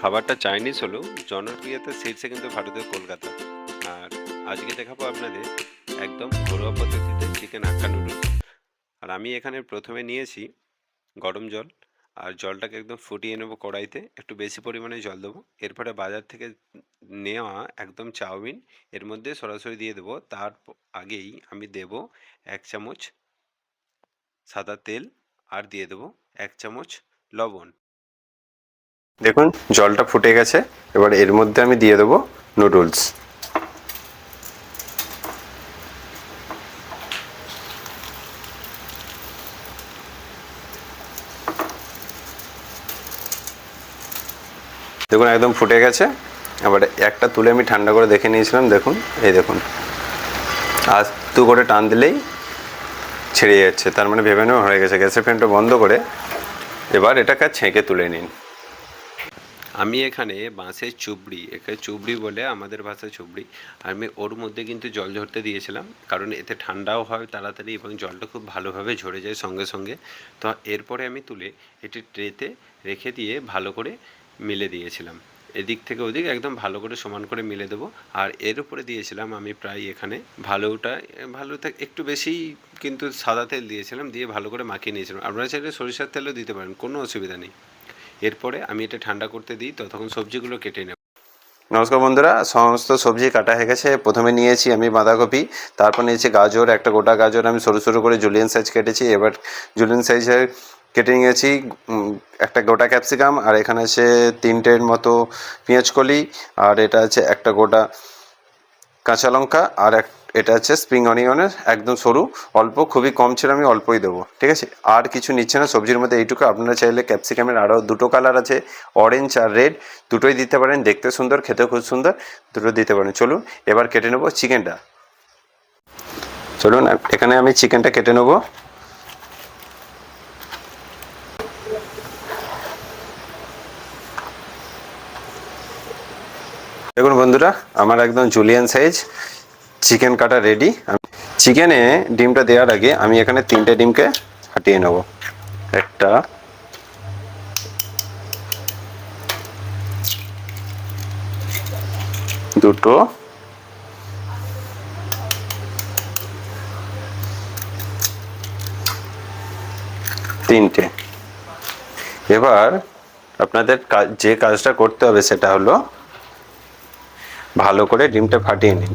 খাবারটা চাইনিজ হলেও জনপ্রিয়তা শীর্ষে কিন্তু ভারতের কলকাতা। আর আজকে দেখাবো আপনাদের একদম ঘরোয়া পদ্ধতিতে চিকেন হাক্কা নুডলস আর আমি এখানে প্রথমে নিয়েছি গরম জল। আর জলটাকে একদম ফুটিয়ে নেব কড়াইতে। একটু বেশি পরিমাণে জল দেবো। এরপরে বাজার থেকে নেওয়া একদম চাউমিন। এর মধ্যে সরাসরি দিয়ে দেবো। তার আগেই আমি দেব এক চামচ সাদা তেল। আর দিয়ে দেবো এক চামচ লবণ। দেখুন, জলটা ফুটে গেছে। এবার এর মধ্যে আমি দিয়ে দেবো নুডলস দেখুন, একদম ফুটে গেছে। এবার একটা তুলে আমি ঠান্ডা করে দেখে নিয়েছিলাম, দেখুন, এই দেখুন। আর দু করে টান দিলেই ছেড়ে যাচ্ছে। তার মানে ভেবে নেওয়া হয়ে গেছে। গ্যাসের ফ্যানটা বন্ধ করে এবার এটাকে ছেঁকে তুলে নিন। আমি এখানে বাঁশের চুবড়ি, একে চুবড়ি বলে আমাদের ভাষায় চুবড়ি আমি ওর মধ্যে কিন্তু জল ঝরতে দিয়েছিলাম, কারণ এতে ঠান্ডাও হয় তাড়াতাড়ি এবং জলটা খুব ভালোভাবে ঝরে যায় সঙ্গে সঙ্গে। তো এরপরে আমি তুলে এটি ট্রেতে রেখে দিয়ে ভালো করে মিলে দিয়েছিলাম। এদিক থেকে ওদিক একদম ভালো করে সমান করে মিলে দেবো, আর এর উপরে দিয়েছিলাম আমি প্রায় এখানে ভালোটা ভালোটা একটু বেশি কিন্তু সাদা তেল দিয়েছিলাম, দিয়ে ভালো করে মাখিয়ে নিয়েছিলাম। আপনারা চাইলে সরিষার তেলও দিতে পারেন, কোনো অসুবিধা নেই। এরপরে আমি এটা ঠান্ডা করতে দিই, ততক্ষণ সবজিগুলো কেটে নেব। নমস্কার বন্ধুরা, সমস্ত সবজি কাটা হয়ে গেছে। প্রথমে নিয়েছি আমি বাঁধাকপি, তারপর নিয়েছি গাজর, একটা গোটা গাজর আমি সরু সরু করে জুলিয়ান সাইজ কেটেছি। এবার জুলিয়ান সাইজের কেটে নিয়েছি একটা গোটা ক্যাপসিকাম আর এখানে আছে তিনটের মতো পেঁয়াজ কলি, আর এটা আছে একটা গোটা কাঁচা লঙ্কা, আর এক এটা হচ্ছে স্প্রিং অনিয়নের একদম সরু, অল্প, খুবই কম ছিল, আমি অল্পই দেবো, ঠিক আছে? আর কিছু নিচ্ছে না, সবজির মধ্যে এইটুকু, আপনারা চাইলে ক্যাপসিকামের আরও দুটো কালার আছে অরেঞ্জ আর রেড দুটোই দিতে পারেন, দেখতে সুন্দর খেতে খুব সুন্দর, দুটো দিতে পারেন। চলুন, এবার কেটে নেব চিকেনটা চলুন, এখানে আমি চিকেনটা কেটে নেব। দেখুন বন্ধুরা, আমার একদম জুলিয়ান সাইজ চিকেন কাটা রেডি চিকেনে ডিমটা দেওয়ার আগে আমি এখানে তিনটে ডিমকে ফাটিয়ে নেব। একটা, দুটো, তিনটে। এবার আপনাদের যে কাজটা করতে হবে সেটা হলো ভালো করে ডিমটা ফাটিয়ে নিন।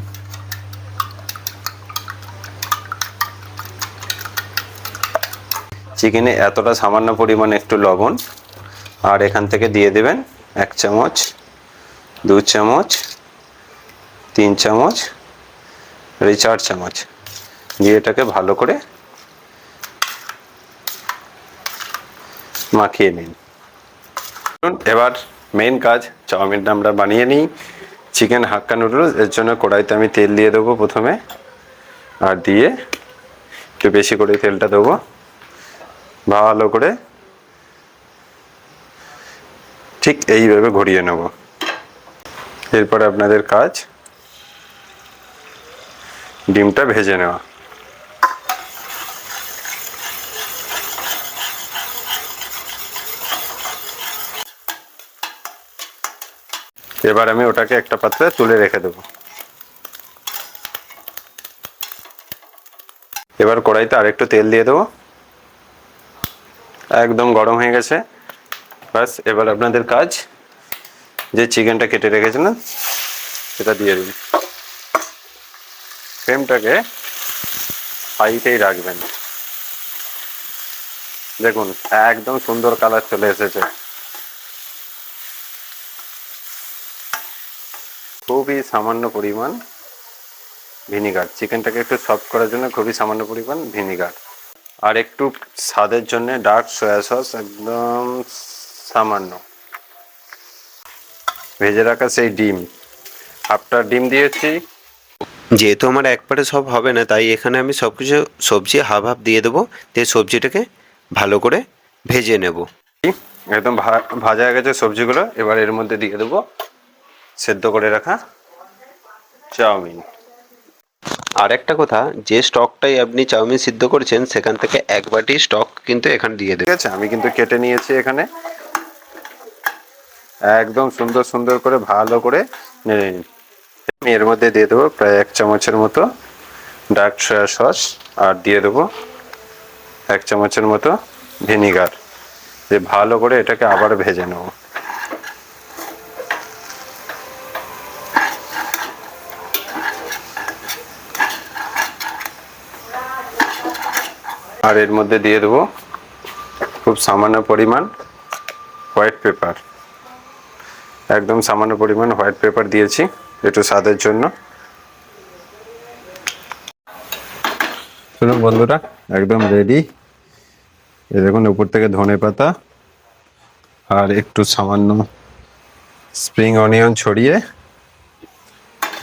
চিকেনে এতটা সামান্য পরিমাণ একটু লবণ। আর এখান থেকে দিয়ে দেবেন এক চামচ, দু চামচ, তিন চামচ, আর এই চার চামচ। দিয়ে এটাকে ভালো করে মাখিয়ে নিন। এবার মেন কাজ চাউমিনটা আমরা বানিয়ে নিই। চিকেন হাক্কা নুডলস, এর জন্য কড়াইতে আমি তেল দিয়ে দেবো প্রথমে। আর দিয়ে একটু বেশি করে তেলটা দেবো। ভালো করে ঠিক এইভাবে ঘুরিয়ে নেব। এরপরে আপনাদের কাজ, ডিমটা ভেজে নেওয়া। এবার আমি ওটাকে একটা পাত্রে তুলে রেখে দেবো। এবার কড়াইতে আরেকটু তেল দিয়ে দেবো। একদম গরম হয়ে গেছে। বাস, এবার আপনাদের কাজ, যে চিকেনটা কেটে রেখেছিলেন সেটা দিয়ে দিন। ফ্রেমটাকে হাইতেই রাখবেন। দেখুন, একদম সুন্দর কালার চলে এসেছে। খুবই সামান্য পরিমাণ ভিনিগার। চিকেনটাকে একটু সফট করার জন্য খুবই সামান্য পরিমাণ ভিনিগার। আর একটু স্বাদের জন্য ডার্ক সয়া সস একদম সামান্য। ভেজে রাখা সেই ডিম। হাফটা ডিম দিয়েছি। যেহেতু আমার একবারে সব হবে না তাই এখানে আমি সব কিছু সবজি হাফ হাফ দিয়ে দেবো দিয়ে সবজিটাকে ভালো করে ভেজে নেব। একদম ভা- ভাজা হয়ে গেছে সবজিগুলো এবার এর মধ্যে দিয়ে দেবো সেদ্ধ করে রাখা চাউমিন। আর একটা কথা, যে স্টকটাই আপনি চাউমিন সিদ্ধ করেছেন, সেখান থেকে এক বাটি স্টক কিন্তু এখানে দিয়ে দেবেন ঠিক আছে, আমি কিন্তু কেটে নিয়েছি এখানে। একদম সুন্দর সুন্দর করে, ভালো করে নেড়ে নিন। আমি এর মধ্যে দিয়ে দেবো প্রায় এক চামচের মতো ডার্ক সয়া সস, আর দিয়ে দেবো এক চামচের মতো ভিনিগার। দিয়ে ভালো করে এটাকে আবার ভেজে নেব। আর এর মধ্যে দিয়ে দেবো খুব সামান্য পরিমাণ হোয়াইট পেপার। একদম সামান্য পরিমাণ হোয়াইট পেপার দিয়েছি একটু স্বাদের জন্য। শুনুন বন্ধুরা, একদম রেডি এই দেখুন, উপর থেকে ধনে পাতা আর একটু সামান্য স্প্রিং অনিয়ন ছড়িয়ে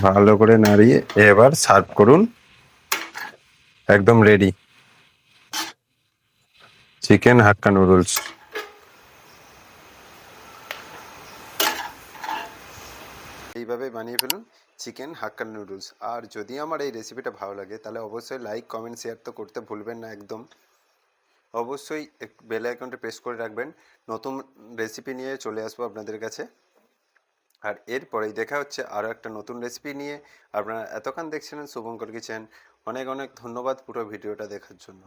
ভালো করে নাড়িয়ে এবার সার্ভ করুন। একদম রেডি চিকেন হাক্কা নুডলস এইভাবে বানিয়ে ফেলুন চিকেন হাক্কা নুডলস আর যদি আমার এই রেসিপিটা ভালো লাগে, তাহলে অবশ্যই লাইক কমেন্ট শেয়ার তো করতে ভুলবেন না একদম। অবশ্যই বেল আইকনটা প্রেস করে রাখবেন। নতুন রেসিপি নিয়ে চলে আসব আপনাদের কাছে। আর এরপরেই দেখা হচ্ছে আরও একটা নতুন রেসিপি নিয়ে। আপনারা এতক্ষণ দেখছিলেন শুভঙ্কর কিচেন অনেক অনেক ধন্যবাদ পুরো ভিডিওটা দেখার জন্য।